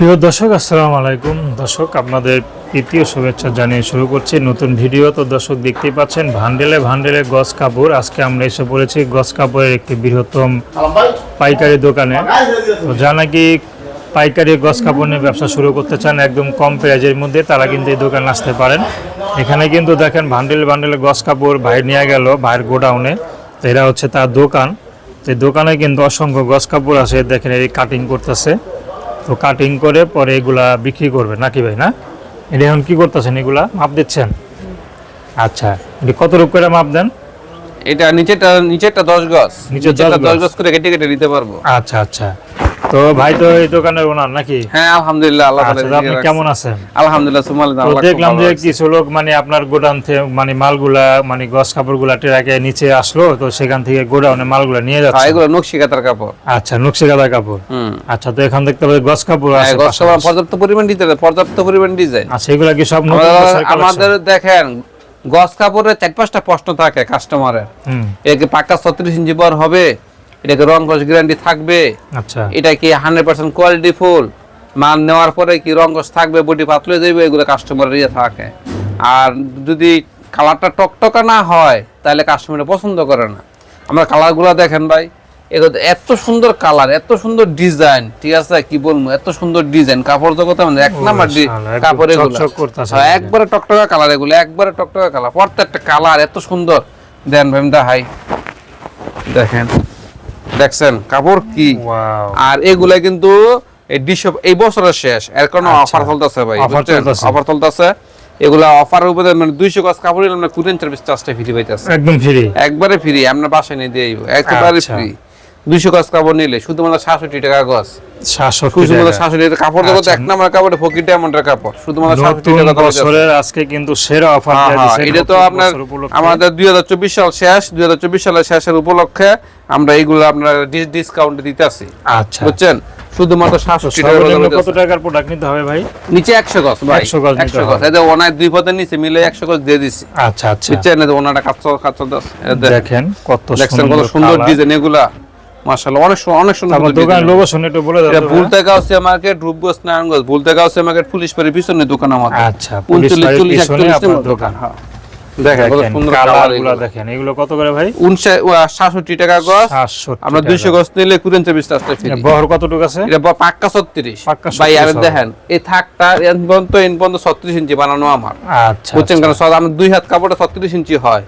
প্রিয় দর্শক, আসসালামু আলাইকুম। দর্শক, আপনাদের তৃতীয় শুভেচ্ছা জানিয়ে শুরু করছি নতুন ভিডিও। তো দর্শক, দেখতেই পাচ্ছেন, ভান্ডেলে ভান্ডেলে গস কাপড়। আজকে আমরা এসে পড়েছি গস কাপড়ের একটি বৃহত্তম পাইকারি দোকানে। তো যা নাকি পাইকারি গস কাপড় নিয়ে ব্যবসা শুরু করতে চান, একদম কম প্রাইজের মধ্যে, তারা কিন্তু এই দোকানে আসতে পারেন। এখানে কিন্তু দেখেন, ভান্ডেল ভান্ডেলে গস কাপড় ভাই নিয়ে গেল ভাইয়ের গোডাউনে। তো এরা হচ্ছে তার দোকান। তো দোকানে কিন্তু অসংখ্য গস কাপড় আছে, দেখেন এই কাটিং করতেছে। তো কাটিং করে পরে এগুলা বিক্রি করবে। নাকি ভাই না? এটা এখন কি করতেছেন এগুলা? মাপ দিচ্ছেন? আচ্ছা এটা কত রূপ করে মাপ দেন? এটা নিচেরটা নিচেরটা দশ গজ। নিচের দশ। গজ করে কেটে কেটে নিতে পারব। আচ্ছা আচ্ছা। তো ভাই তো এই দোকানের ওনার নাকি? হ্যাঁ আলহামদুলিল্লাহ আল্লাহ আচ্ছা তাআলা আপনি কেমন আছেন? আলহামদুলিল্লাহ সুমাল তো দেখলাম যে কিছু লোক মানে আপনার গোডাউন থেকে মানে মালগুলা মানে গস কাপড়গুলা ট্রাকে নিচে আসলো তো সেখান থেকে গোডাউনে মালগুলা নিয়ে যাচ্ছে। এগুলো নকশি কাতার কাপড়। আচ্ছা নকশি গাদা কাপড়। হুম। আচ্ছা তো এখান দেখতে পাচ্ছি গস কাপড় হ্যাঁ, আছে পাশাপাশি। কাপড় পর্যাপ্ত পরিমাণ ডিজাইন পর্যাপ্ত পরিমাণ ডিজাইন। আচ্ছা এগুলা কি সব নতুন আমাদের দেখেন গজ কাপড়ের চার পাঁচটা প্রশ্ন থাকে কাস্টমারের। হুম। এটা কি পাক্কা ছত্রিশ ইঞ্চি বর হবে? এটা কি রং গজ গ্যারান্টি থাকবে। আচ্ছা। এটা কি হান্ড্রেড পার্সেন্ট কোয়ালিটি ফুল? মাল নেওয়ার পরে কি রং গজ থাকবে বডি পাতলে যাবে এগুলো কাস্টমারের ইয়ে থাকে। আর যদি কালারটা টকটকা না হয় তাহলে কাস্টমার পছন্দ করে না। আমরা কালারগুলো দেখেন ভাই এগুলো এত সুন্দর কালার এত সুন্দর ডিজাইন ঠিক আছে? কি বলব এত সুন্দর ডিজাইন কাপড় জগতে আমাদের এক নাম্বার কাপড় এগুলো। করতাছে হ্যাঁ, একবারে টকটকা কালার এগুলো একবারে টকটকা কালার প্রত্যেকটা কালার এত সুন্দর। দেন ভাই দেখাই। দেখেন। দেখছেন কাপড় কি? আর এগুলা কিন্তু এই এই বছরের শেষ। এর কোনো আচ্ছা। অফার চলতেছে ভাই অফার চলতেছে। এগুলা অফারের উপরে মানে দুইশো গজ কাপড় নিলে আমরা কুরিয়ান সার্ভিস চার্জটা ফ্রি পাইতেছে। একদম ফ্রি একবারে ফ্রি আমরা বাসায় নিয়ে দিয়ে একবারে একেবারে আচ্ছা। ফ্রি দুইশো গজ কাপড় নিলে শুধুমাত্র সাতষট্টি টাকা গজ। শুধুমাত্র সাতষট্টি টাকা। কাপড় জগতে আচ্ছা। এক নাম্বার কাপড় ফকির ডায়মন্ডের কাপড়। শুধুমাত্র সাতষট্টি টাকা বছরের আজকে কিন্তু সেরা অফার দিয়ে দিছেন এটা তো আপনার আমাদের দুই হাজার চব্বিশ সাল শেষ দুই হাজার চব্বিশ সালের শেষের উপলক্ষে আমরা এইগুলো আপনার ডিসকাউন্টে দিতে আসি। বুঝছেন? শুধুমাত্র সাতষট্টি টাকা কত টাকার প্রোডাক্ট নিতে হবে ভাই? নিচে একশো গজ ভাই 100 গজ একশো গজ। এদের ওনার দুই পদের নিচে মিলে একশো গজ দিয়ে দিছি। আচ্ছা আচ্ছা। বুঝছেন? ওনাটা কাঁচা কাঁচা দাস দেখেন কত সুন্দর ডিজাইন এগুলা। মাশাআল্লাহ অনেক অনেক সুন্দর দোকান লোকেশন একটু বলে দাও ভুলতে গাউসিয়া মার্কেট রূপগঞ্জ নারায়ণগঞ্জ ভুলতে গাউসিয়া মার্কেট পুলিশ পাড়ির পিছনে দোকান আমাদের। আচ্ছা, পুলিশ উনচল্লিশ বাড়ির চল্লিশ পিছনে একচল্লিশ আপনার নম্বর দোকান। হ্যাঁ। কত দেখেন সুন্দর কালার কালারগুলা দেখেন এগুলো কত করে ভাই? টাকা গজ আমরা দুইশো গজ নিলে কুড়ি চব্বিশ টাকা ফ্রি এটা বহর কতটুকু আছে? পাক্কা ছত্রিশ। ভাই আমি দেখেন এই থাকটা এন পর্যন্ত এন পর্যন্ত ছত্রিশ ইঞ্চি বানানো আমার। আচ্ছা বুঝছেন কেন? সব আমার দুই হাত কাপড়টা ছত্রিশ ইঞ্চি হয়।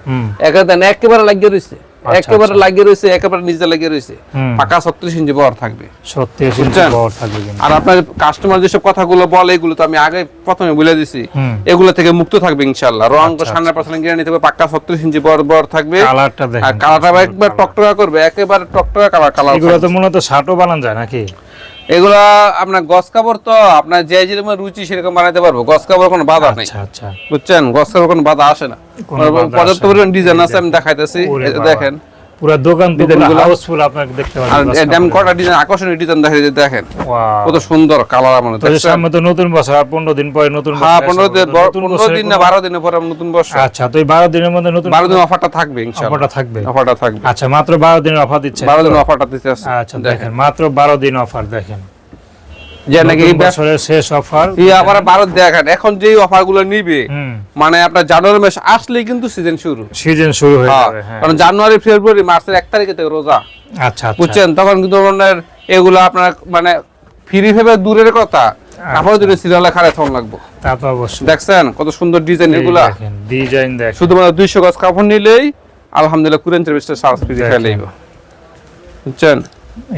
একেবারে লাগিয়ে রয়েছে আচ্ছা, একেবারে আচ্ছা। লাগিয়ে রয়েছে একেবারে নিচে লাগিয়ে রয়েছে। পাকা ছত্রিশ ইঞ্চি বর থাকবে। ছত্রিশ ইঞ্চি বর থাকবে আর আপনার কাস্টমার যেসব কথাগুলো বলে এগুলো তো আমি আগে প্রথমে বলে দিছি। এগুলো থেকে মুক্ত থাকবে ইনশাল্লাহ রং তো পাশে গিয়ে নিতে হবে পাকা ছত্রিশ ইঞ্চি বর বর থাকবে। কালারটা আর কালারটা একবার টকটকা করবে একেবারে টকটকা কালার কালার এগুলো তো মূলত শার্টও বানান যায় নাকি? এগুলা আপনার গস কাপড় তো আপনার যে যেরকম রুচি সেরকম বানাইতে পারব। গস কাপড় কোনো বাধা নেই। আচ্ছা আচ্ছা। বুঝছেন? গস কাপড় কোনো বাধা আসে না। পর্যাপ্ত পরিমাণ ডিজাইন আছে আমি দেখাইতেছি। দেখেন। পুরো দোকান হাউসফুল আপনাকে দেখতে পাবেন কটা ডিজাইন আকর্ষণীয় ডিজাইন দেখা যায় দেখেন। কত সুন্দর কালার মানে সামনে তো নতুন বছর আর পনেরো দিন পরে নতুন হ্যাঁ আসবে। পনেরো দিন তো নতুন পনেরো বছরে দিন না কোনো- বারো দিনের পরে নতুন বছর। আচ্ছা তো এই বারো দিনের মধ্যে নতুন বারো দিন অফারটা থাকবে অফারটা থাকবে? অফারটা থাকবে। আচ্ছা মাত্র বারো দিনের অফার দিচ্ছে। বারো দিন অফারটা দিচ্ছে আচ্ছা দেখেন। মাত্র বারো দিন অফার দেখেন। যে নাকি নতুন এই ব্যবসা- বছরের শেষ অফার। এই আবার বারো দেখেন এখন যেই অফার নিবে মানে আপনার জানুয়ারি মাস আসলেই কিন্তু সিজন শুরু। সিজন শুরু হয়ে হ্যাঁ, যাবে কারণ জানুয়ারি ফেব্রুয়ারি মার্চের এক তারিখে থেকে রোজা। আচ্ছা আচ্ছা। বুঝছেন? তখন কিন্তু আপনার এগুলো আপনার মানে ফ্রি ভেবে দূরের কথা। আচ্ছা। কাপড় যদি সিরিয়ালে খারে থন লাগবো। তা তো অবশ্যই। দেখছেন? কত সুন্দর ডিজাইন এগুলা। ডিজাইন দেখ শুধুমাত্র দুইশো গজ কাপড় নিলেই আলহামদুলিল্লাহ কুরেন। বুঝছেন?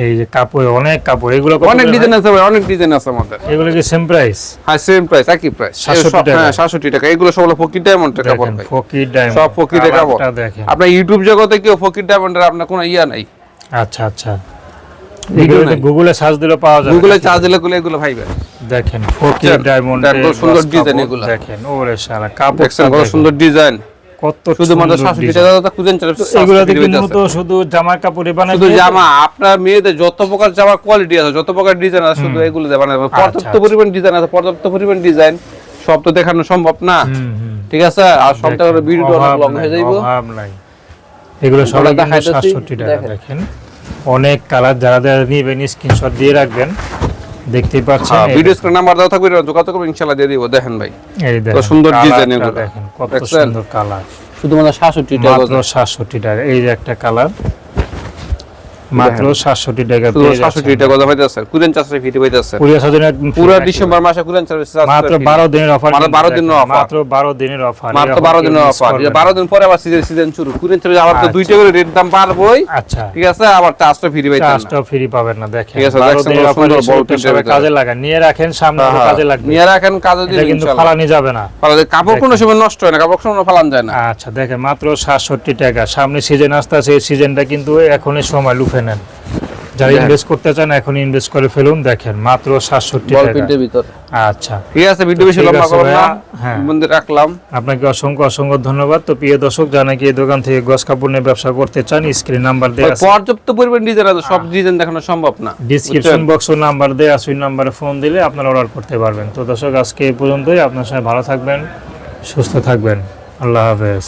এই যে কাপড় অনেক কাপড় এগুলো অনেক ডিজাইন আছে ভাই, অনেক ডিজাইন আছে আমাদের। এগুলো কি সেম প্রাইস হ্যাঁ সেম প্রাইস একই প্রাইস 67 টাকা। হ্যাঁ সাতষট্টি টাকা। এগুলো সব হলো ফকির ডায়মন্ডের কাপড় ভাই। ফকির ডায়মন্ড সব ফকিরের কাপড়। কালারটা দেখেন। আপনার ইউটিউব জগতে কেউ ফকির ডায়মন্ডের আপনার কোনো ইয়া নাই। আচ্ছা আচ্ছা। এগুলো। গুগলে সার্চ দিলে পাওয়া যাবে। গুগলে? চার্জ দিলে গুলো এগুলো ভাইবেন দেখেন ফকির ডায়মন্ড দেখেন, কত সুন্দর ডিজাইন এগুলো। দেখেন ওরে শালা কাপড় দেখছেন কত সুন্দর ডিজাইন কত শুধুমাত্র সুন্দর সাতষট্টি design। খুঁজেন এগুলো দেখি মূলত শুধু জামার কাপড়ই বানায় শুধু জামা আপনার মেয়েদের যত প্রকার জামার কোয়ালিটি আছে যত প্রকার ডিজাইন আছে শুধু এগুলো দিয়ে বানাবে পর্যাপ্ত আচ্ছা। পরিমাণ ডিজাইন আছে পর্যাপ্ত পরিমাণ ডিজাইন সব তো দেখানো সম্ভব না। ঠিক আছে? আর সবটা করে ভিডিওটা অনেক লং হয়ে যাইবো। এগুলো সব দেখাইতেছি, সাতষট্টি টাকা দেখেন। দেখেন। অনেক কালার যারা যারা নিবেন স্ক্রিনশট দিয়ে রাখবেন। দেখতেই পাচ্ছেন হ্যাঁ ভিডিও স্ক্রিন নাম্বার দেওয়া থাকবে যোগাযোগ করবেন ইনশাআল্লাহ দিয়ে দিব। দেখেন ভাই এই দেখেন সুন্দর ডিজাইন এগুলো। দেখেন কত সুন্দর কালার শুধুমাত্র সাতষট্টি টাকা মাত্র সাতষট্টি টাকা এই যে একটা কালার মাত্র টাকা। টাকা কথা পাইতেছে কুরিয়ান চার্জে পাইতেছে পুরো ডিসেম্বর মাসে কুরিয়ান সার্ভিস মাত্র বারো দিনের অফার মাত্র 12 দিনের offer। মাত্র বারো দিনের অফার মাত্র বারো দিনের অফার বারো দিন পরে আবার সিজন সিজন শুরু। কুরিয়ান সার্ভিস আবার তো আচ্ছা। রেট দাম আচ্ছা। ঠিক আছে আবার চার্জটা ফ্রি পাইতেন। চার্জটাও ফ্রি পাবেন না দেখেন। ঠিক আছে, অফার সুন্দর। কাজে লাগান। নিয়ে রাখেন সামনে হ্যাঁ, কাজে লাগবে। নিয়ে রাখেন কাজে দিন কিন্তু ফালানি যাবে না। ফালাতে কাপড় কোনো সময় নষ্ট হয় না কাপড় কোনো ফালান যায় না। আচ্ছা দেখেন মাত্র সাতষট্টি টাকা। সামনে সিজন আসতে আছে এই সিজনটা কিন্তু এখনই সময় লুফে নেন। যারা ইনভেস্ট করতে চান এখন ইনভেস্ট করে ফেলুন। দেখেন মাত্র সাতষট্টি বল টাকা। প্রিন্টের ভিতর। আচ্ছা। ঠিক আছে ভিডিও বেশি লম্বা করব না। হ্যাঁ। মন্দির রাখলাম। আপনাকে অসংখ্য অসংখ্য ধন্যবাদ। তো প্রিয় দর্শক জানা কি এই দোকান থেকে গস কাপড় নিয়ে ব্যবসা করতে চান স্ক্রিন নাম্বার দেওয়া আছে। পর্যাপ্ত পরিমাণ ডিজাইন আছে সব ডিজাইন দেখানো সম্ভব না। ডিসক্রিপশন বক্স নাম্বার দেওয়া আছে ওই নাম্বারে ফোন দিলে আপনারা অর্ডার করতে পারবেন। তো দর্শক আজকে এই পর্যন্তই। আপনার সাথে ভালো থাকবেন সুস্থ থাকবেন। আল্লাহ হাফেজ।